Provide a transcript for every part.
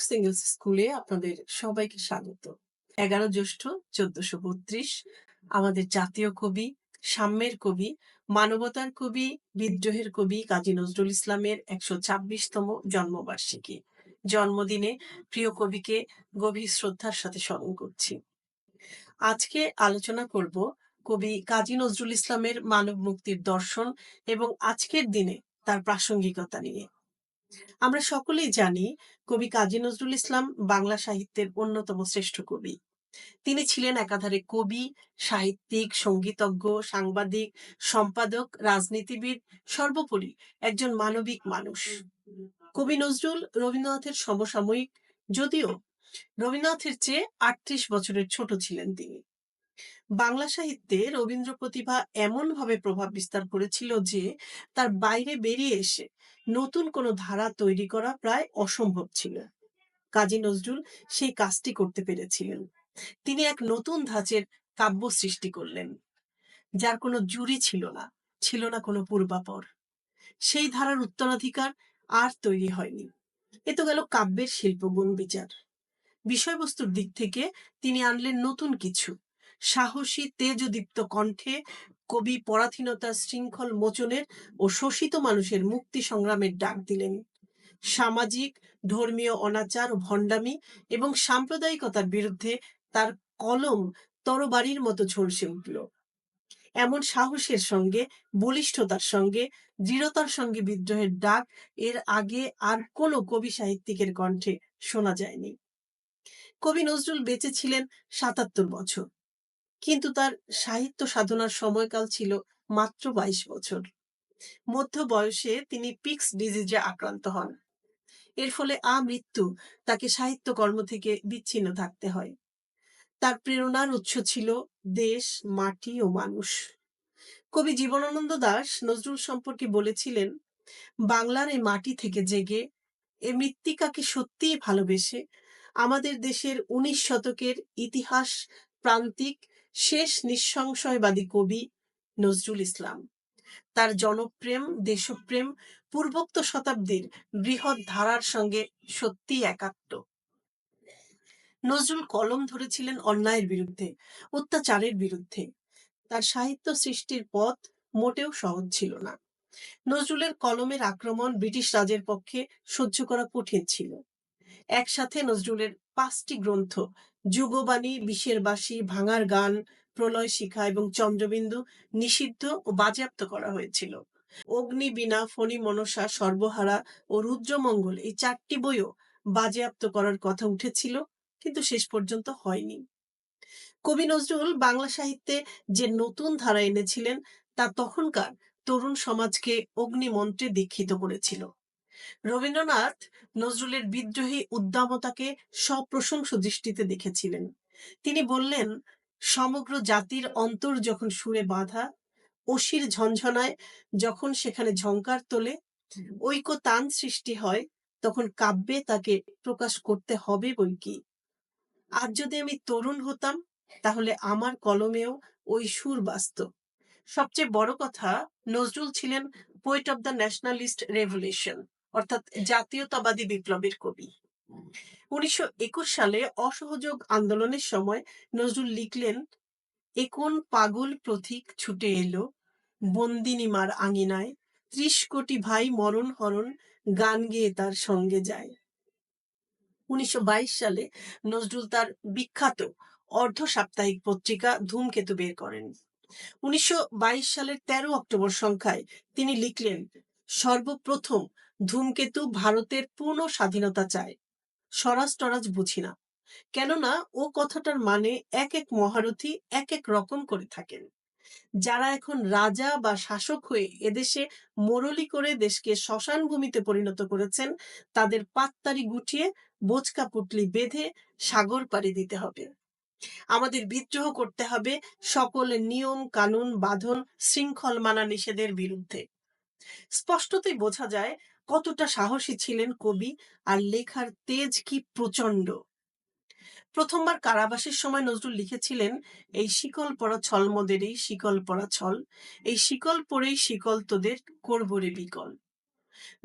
Smart singles স্কুলে আপনাদের সবাইকে স্বাগত। এগারো জ্যৈষ্ঠ চোদ্দশো বত্রিশ, আমাদের জাতীয় কবি, সাম্যের কবি, মানবতার কবি, বিদ্রোহের কবি কাজী নজরুল ইসলামের একশো ছাব্বিশতম জন্মবার্ষিকী। জন্মদিনে প্রিয় কবিকে গভীর শ্রদ্ধার সাথে স্মরণ করছি। আজকে আলোচনা করব কবি কাজী নজরুল ইসলামের মানব মুক্তির দর্শন এবং আজকের দিনে তার প্রাসঙ্গিকতা নিয়ে। আমরা সকলেই জানি কবি কাজী নজরুল ইসলাম বাংলা সাহিত্যের অন্যতম শ্রেষ্ঠ কবি। তিনি ছিলেন একাধারে কবি, সাহিত্যিক, সঙ্গীতজ্ঞ, সাংবাদিক, সম্পাদক, রাজনীতিবিদ, সর্বোপরি একজন মানবিক মানুষ। কবি নজরুল রবীন্দ্রনাথের সমসাময়িক যদিও রবীন্দ্রনাথের চেয়ে আটত্রিশ বছরের ছোট ছিলেন তিনি। বাংলা সাহিত্যে রবীন্দ্র প্রতিভা এমনভাবে প্রভাব বিস্তার করেছিল যে, তার বাইরে বেরিয়ে এসে নতুন কোনো ধারা তৈরি করা প্রায় অসম্ভব ছিল। কাজী নজরুল সেই কাজটি করতে পেরেছিলেন। তিনি এক নতুন ধাঁচের কাব্য সৃষ্টি করলেন, যার কোনো জুরি ছিল না ছিল না কোনো পূর্বাপর। সেই ধারার উত্তরাধিকার আর তৈরি হয়নি। এ তো গেল কাব্যের শিল্পগুণ বিচার। বিষয়বস্তুর দিক থেকে তিনি আনলেন নতুন কিছু। সাহসী, তেজদীপ্ত কণ্ঠে কবি পরাধীনতার শৃঙ্খল মোচনের ও শোষিত মানুষের মুক্তি সংগ্রামের ডাক দিলেন। সামাজিক, ধর্মীয় অনাচার ও ভণ্ডামি এবং সাম্প্রদায়িকতার বিরুদ্ধে তার কলম তরবারির মতো ঝলসে উঠল। এমন সাহসের সঙ্গে, বলিষ্ঠতার সঙ্গে, দৃঢ়তার সঙ্গে বিদ্রোহের ডাক এর আগে আর কোনো কবি সাহিত্যিকের কণ্ঠে শোনা যায়নি। কবি নজরুল বেঁচে ছিলেন সাতাত্তর বছর। কিন্তু তার সাহিত্য সাধনার সময়কাল ছিল মাত্র বাইশ বছর। মধ্য বয়সে তিনি পিক্স ডিজিজে আক্রান্ত হন। এর ফলে আমৃত্যু তাকে সাহিত্য কর্ম থেকে বিচ্ছিন্ন থাকতে হয়। তার প্রেরণার উৎস ছিল দেশ, মাটি ও মানুষ। কবি জীবনানন্দ দাস নজরুল সম্পর্কে বলেছিলেন, বাংলার এই মাটি থেকে জেগে এ মৃত্তিকাকে সত্যিই ভালোবেসে আমাদের দেশের উনিশ শতকের ইতিহাস, প্রান্তিক শেষ নিঃসংশয়বাদী কবি নজরুল ইসলাম। তার জনপ্রেম, দেশপ্রেম, পূর্বোক্ত শতাব্দীর বৃহৎ ধারার সঙ্গে সত্যি একাত্ম। নজরুল কলম ধরেছিলেন অন্যায়ের বিরুদ্ধে, অত্যাচারের বিরুদ্ধে। তার সাহিত্য সৃষ্টির পথ মোটেও সহজ ছিল না। নজরুলের কলমের আক্রমণ ব্রিটিশ রাজের পক্ষে সহ্য করা কঠিন ছিল। একসাথে নজরুলের পাঁচটি গ্রন্থ যুগবাণী বিশ্বের বাসী ভাঙার গান, প্রলয় শিখা এবং চন্দ্রবিন্দু নিষিদ্ধ ও বাজেয়াপ্ত করা হয়েছিল। অগ্নি বিনা ফণি মনসা, সর্বহারা ও রুদ্রমঙ্গল এই চারটি বইও বাজেয়াপ্ত করার কথা উঠেছিল, কিন্তু শেষ পর্যন্ত হয়নি। কবি নজরুল বাংলা সাহিত্যে যে নতুন ধারা এনেছিলেন, তা তখনকার তরুণ সমাজকে অগ্নিমন্ত্রে দীক্ষিত করেছিল। রবীন্দ্রনাথ নজরুলের বিদ্রোহী উদ্দামতাকে সপ্রশংস দৃষ্টিতে দেখেছিলেন। তিনি বললেন, সমগ্র জাতির অন্তর যখন সুরে বাঁধা, অসির ঝনঝনায় যখন সেখানে ঝঙ্কার তোলে ঐক্য তান সৃষ্টি হয়, তখন কাব্যে তাকে প্রকাশ করতে হবে বই কি? আজ যদি আমি তরুণ হতাম, তাহলে আমার কলমেও ওই সুর বাস্ত সবচেয়ে বড় কথা, নজরুল ছিলেন poet of the nationalist revolution অর্থাৎ জাতীয়তাবাদী বিপ্লবের কবি। উনিশশো একুশ সালে অসহযোগ আন্দোলনের সময় নজরুল লিখলেন একন পাগল প্রতীক ছুটে এলো বন্দিনীমার আঙিনায়, ত্রিশ কোটি ভাই মরণ হরণ, গান গেয়ে তার সঙ্গে যায়। উনিশশো বাইশ সালে নজরুল তার বিখ্যাত অর্ধ সাপ্তাহিক পত্রিকা ধূমকেতু বের করেন। উনিশশো বাইশ সালের তেরো অক্টোবর সংখ্যায় তিনি লিখলেন, সর্বপ্রথম ধূমকেতু ভারতের পূর্ণ স্বাধীনতা চায়। স্বরাজ টরাজ বুঝি না। কেননা ও কথাটার মানে এক এক মহারথী এক এক রকম করে থাকেন। যারা এখন রাজা বা শাসক হয়ে এদেশে মোরলি করে দেশকে শ্মশান ভূমিতে পরিণত করেছেন, তাদের পাত্তারি গুটিয়ে বোচকা পুটলি বেঁধে সাগর পাড়ি দিতে হবে। আমাদের বিদ্রোহ করতে হবে সকল নিয়ম, কানুন, বাঁধন, শৃঙ্খল মানা নিষেধের বিরুদ্ধে। স্পষ্টতই বোঝা যায় কতটা সাহসী ছিলেন কবি আর লেখার তেজ কি প্রচণ্ড প্রথমবার কারাবাসের সময় নজরুল লিখেছিলেন, এই শিকল পরা ছল এই শিকল পরা ছল, এই শিকল পরেই শিকল তোদের করবরে বিকল।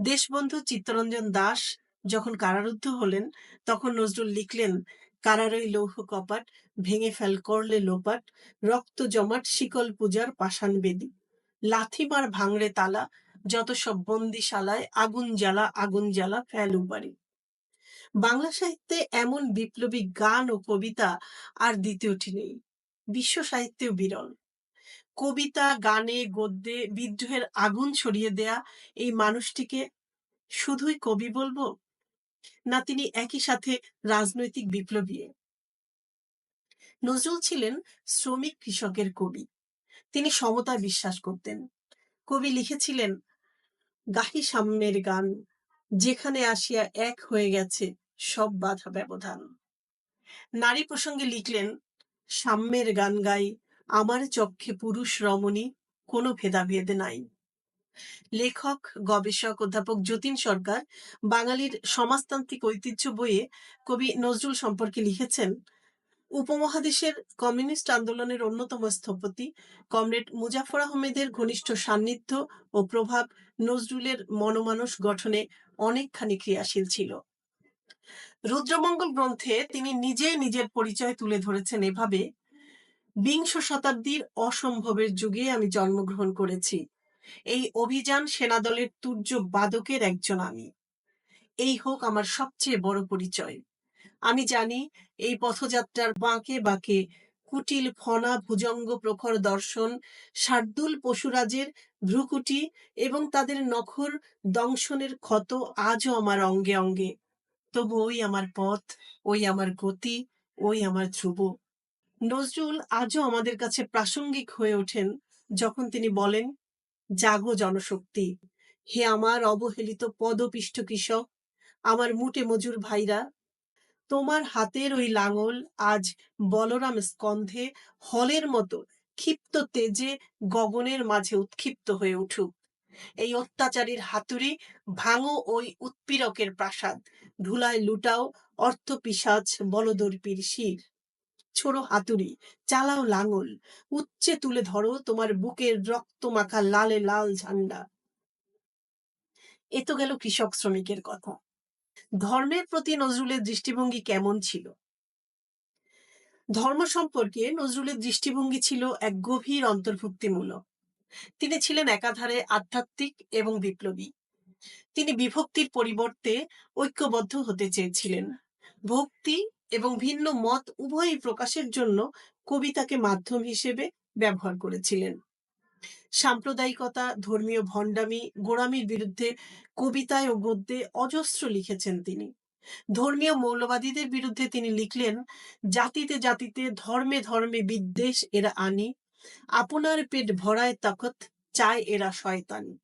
দেশবন্ধু চিত্তরঞ্জন দাস যখন কারারুদ্ধ হলেন, তখন নজরুল লিখলেন, কারারই লৌহ কপাট ভেঙে ফেল করলে লোপাট, রক্ত জমাট শিকল পূজার পাষাণ বেদি। লাথিমার ভাঙড়ে তালা যত সব বন্দিশালায় আগুন জ্বালা আগুন জ্বালা ফেল উপারি বাংলা সাহিত্যে এমন বিপ্লবী গান ও কবিতা আর দ্বিতীয়টি নেই, বিশ্ব সাহিত্যেও বিরল। কবিতা, গানে, গদ্যে বিদ্রোহের আগুন ছড়িয়ে দেয়া এই মানুষটিকে শুধুই কবি বলব? না, তিনি একই সাথে রাজনৈতিক বিপ্লবী নজরুল ছিলেন শ্রমিক কৃষকের কবি। তিনি সমতা বিশ্বাস করতেন। কবি লিখেছিলেন গাহি সাম্যের গান, যেখানে আসিয়া এক হয়ে গেছে সব বাধা ব্যবধান। নারী প্রসঙ্গে লিখলেন, সাম্যের গান গাই, আমার চক্ষে পুরুষ রমণী, কোনো ভেদাভেদ নাই। লেখক, গবেষক, অধ্যাপক যতীন সরকার বাঙালির সমাজতান্ত্রিক ঐতিহ্য বইয়ে কবি নজরুল সম্পর্কে লিখেছেন উপমহাদেশের কমিউনিস্ট আন্দোলনের অন্যতম স্থপতি কমরেড মুজাফর আহমেদের ঘনিষ্ঠ সান্নিধ্য ও প্রভাব নজরুলের মনমানস গঠনে অনেকখানি ক্রিয়াশীল ছিল। রুদ্রমঙ্গল গ্রন্থে তিনি নিজেই নিজের পরিচয় তুলে ধরেছেন এভাবে, বিংশ শতাব্দীর অসম্ভবের যুগে আমি জন্মগ্রহণ করেছি। এই অভিযান সেনাদলের তুর্য বাদকের একজন আমি। এই হোক আমার সবচেয়ে বড় পরিচয়। আমি জানি এই পথযাত্রার বাঁকে বাঁকে কুটিল ফনা ভুজঙ্গ প্রখর দর্শন, শার্দুল পশুরাজের ভ্রুকুটি এবং তাদের নখর দংশনের ক্ষত আজও আমার অঙ্গে অঙ্গে। তবু ওই আমার পথ, ওই আমার গতি, ওই আমার ধ্রুব। নজরুল আজও আমাদের কাছে প্রাসঙ্গিক হয়ে ওঠেন যখন তিনি বলেন, জাগো জনশক্তি, হে আমার অবহেলিত পদপিষ্ট কৃষক, আমার মুটে মজুর ভাইরা তোমার হাতের ওই লাঙল আজ বলরাম স্কন্ধে হলের মতো ক্ষিপ্ত তেজে গগনের মাঝে উৎক্ষিপ্ত হয়ে উঠুক। এই অত্যাচারীর হাতুড়ি ভাঙো ওই উৎপীড়কের প্রাসাদ, ধুলায় লুটাও অর্থ পিসাজ বলদর্পীর শির। ছোড়ো হাতুড়ি, চালাও লাঙল, উচ্চে তুলে ধরো তোমার বুকের রক্ত মাখা লালে লাল ঝান্ডা। এ তো গেল কৃষক শ্রমিকের কথা। ধর্মের প্রতি নজরুলের দৃষ্টিভঙ্গি কেমন ছিল? ধর্ম সম্পর্কে নজরুলের দৃষ্টিভঙ্গি ছিল এক গভীর অন্তর্ভুক্তিমূলক। তিনি ছিলেন একাধারে আধ্যাত্মিক এবং বিপ্লবী। তিনি বিভক্তির পরিবর্তে ঐক্যবদ্ধ হতে চেয়েছিলেন। ভক্তি এবং ভিন্ন মত উভয়ই প্রকাশের জন্য কবিতাকে মাধ্যম হিসেবে ব্যবহার করেছিলেন। সাম্প্রদায়িকতা, ধর্মীয় ভণ্ডামি, গোড়ামির বিরুদ্ধে কবিতায় ও গদ্যে অজস্র লিখেছেন তিনি। ধর্মীয় মৌলবাদীদের বিরুদ্ধে তিনি লিখলেন, জাতিতে জাতিতে, ধর্মে ধর্মে বিদ্বেষ এরা আনি, আপনার পেট ভরায় তখত চায় এরা শয়তানি।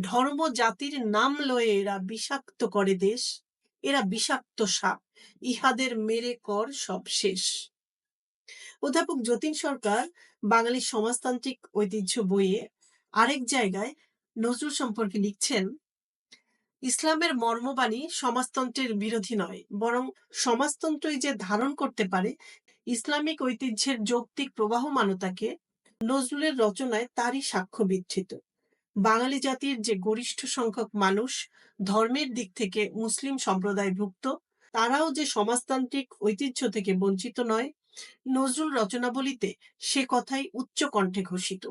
ধর্ম জাতির নাম লয়ে এরা বিষাক্ত করে দেশ, এরা বিষাক্ত সাপ, ইহাদের মেরে কর সব শেষ। অধ্যাপক যতীন সরকার বাঙালি সমাজতান্ত্রিক ঐতিহ্য বইয়ে আরেক জায়গায় নজরুল সম্পর্কে লিখছেন, ইসলামের মর্মবাণী সমাজতন্ত্রের বিরোধী নয়, বরং সমাজতন্ত্রই যে ধারণ করতে পারে, ইসলামিক ঐতিহ্যের যৌক্তিক প্রবাহমানতাকে নজরুলের রচনায় তারই সাক্ষ্য বিচ্ছিত বাঙালি জাতির যে গরিষ্ঠ সংখ্যক মানুষ ধর্মের দিক থেকে মুসলিম সম্প্রদায়ভুক্ত, তারাও যে সমাজতান্ত্রিক ঐতিহ্য থেকে বঞ্চিত নয় নজরুল রচনাবলিতে সে কথাই উচ্চ কণ্ঠে ঘোষিত।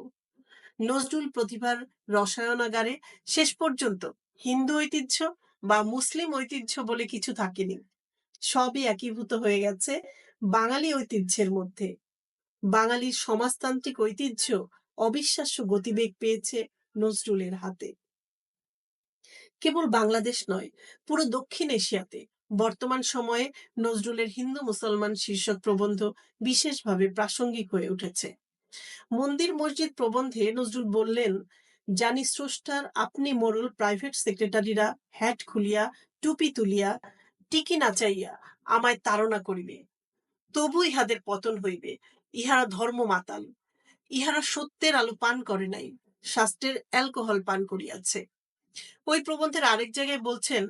নজরুল প্রতিভার রসায়নাগারে শেষ পর্যন্ত হিন্দু ঐতিহ্য বা মুসলিম ঐতিহ্য বলে কিছু থাকেনি। সবই একীভূত হয়ে গেছে বাঙালি ঐতিহ্যের মধ্যে। বাঙালির সমাজতান্ত্রিক ঐতিহ্য অবিশ্বাস্য গতিবেগ পেয়েছে নজরুলের হাতে। কেবল বাংলাদেশ নয়, পুরো দক্ষিণ এশিয়াতে বর্তমান সময়ে নজরুলের হিন্দু মুসলমান শীর্ষক প্রবন্ধ বিশেষভাবে প্রাসঙ্গিক হয়ে উঠেছে। মন্দির মসজিদ প্রবন্ধে নজরুল বললেন, জানি স্রষ্টার, আপনি মোরল, প্রাইভেট সেক্রেটারিরা, হ্যাট খুলিয়া, টুপি তুলিয়া, টিকি নাচাইয়া আমায় তাড়না করিবে। তবু ইহাদের পতন হইবে, ইহারা ধর্ম মাতাল ইহারা সত্যের আলো পান করে নাই, শাস্ত্রের অ্যালকোহল পান করিয়াছে। ওই প্রবন্ধের আরেক জায়গায় বলছেন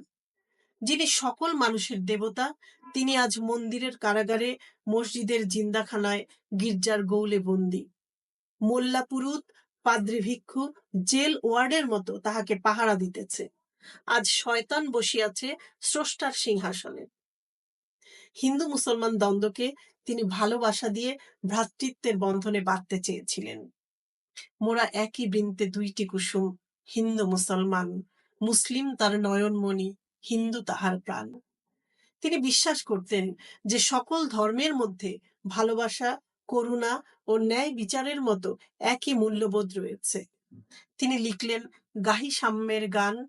যিনি সকল মানুষের দেবতা, তিনি আজ মন্দিরের কারাগারে মসজিদের জিন্দাখানায় গির্জার গৌলে বন্দী। মোল্লা পুরুত, পাদ্রী ভিক্ষু, জেল ওয়ার্ডের মতো তাহাকে পাহারা দিতেছে। আজ শয়তান বসিয়াছে স্রষ্টার সিংহাসনে। হিন্দু মুসলমান দ্বন্দ্বকে তিনি ভালোবাসা দিয়ে ভ্রাতৃত্বের বন্ধনে বাঁধতে চেয়েছিলেন। মোরা একই বৃন্তে দুইটি কুসুম, হিন্দু মুসলমান, মুসলিম তার নয়নমণি। হিন্দু তাহার প্রাণ। তিনি বিশ্বাস করতেন যে সকল ধর্মের মধ্যে ভালোবাসা, করুণা ও ন্যায় বিচারের মতো একই মূল্যবোধ রয়েছে। তিনি লিখলেন, গাহি সাম্যের গান,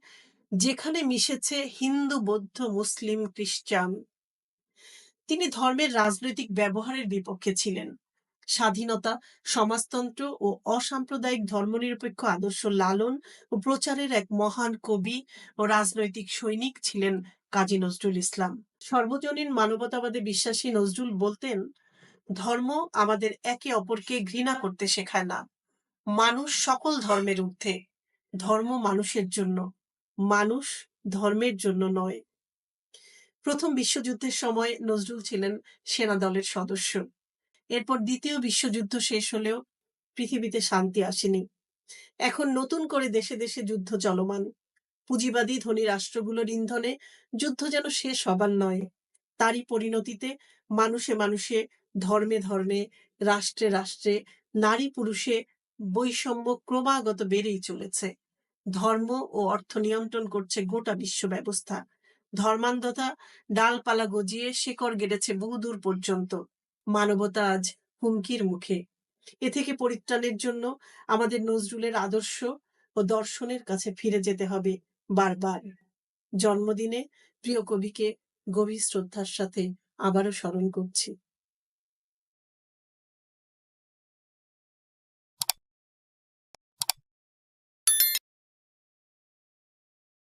যেখানে মিশেছে হিন্দু, বৌদ্ধ, মুসলিম, খ্রিস্টান। তিনি ধর্মের রাজনৈতিক ব্যবহারের বিপক্ষে ছিলেন। স্বাধীনতা, সমাজতন্ত্র ও অসাম্প্রদায়িক ধর্মনিরপেক্ষ আদর্শ লালন ও প্রচারের এক মহান কবি ও রাজনৈতিক সৈনিক ছিলেন কাজী নজরুল ইসলাম। সর্বজনীন মানবতাবাদে বিশ্বাসী নজরুল বলতেন, ধর্ম আমাদের একে অপরকে ঘৃণা করতে শেখায় না। মানুষ সকল ধর্মের ঊর্ধ্বে। ধর্ম মানুষের জন্য। মানুষ ধর্মের জন্য নয়। প্রথম বিশ্বযুদ্ধের সময় নজরুল ছিলেন সেনা দলের সদস্য। এরপর দ্বিতীয় বিশ্বযুদ্ধ শেষ হলেও পৃথিবীতে শান্তি আসেনি। এখন নতুন করে দেশে দেশে যুদ্ধ চলমান। পুঁজিবাদী ধনী রাষ্ট্রগুলোর ইন্ধনে যুদ্ধ যেন শেষ হবার নয়, তারই পরিণতিতে মানুষে মানুষে, ধর্মে ধর্মে, রাষ্ট্রে রাষ্ট্রে, নারী পুরুষে বৈষম্য ক্রমাগত বেড়েই চলেছে। ধর্ম ও অর্থ নিয়ন্ত্রণ করছে গোটা বিশ্ব ব্যবস্থা। ধর্মান্ধতা ডালপালা গজিয়ে শিকড় গেড়েছে বহুদূর পর্যন্ত। মানবতা আজ হুমকির মুখে। এ থেকে পরিত্রাণের জন্য আমাদের নজরুলের আদর্শ ও দর্শনের কাছে ফিরে যেতে হবে বারবার। জন্মদিনে প্রিয় কবিকে গভীর শ্রদ্ধার সাথে আবারও স্মরণ করছি।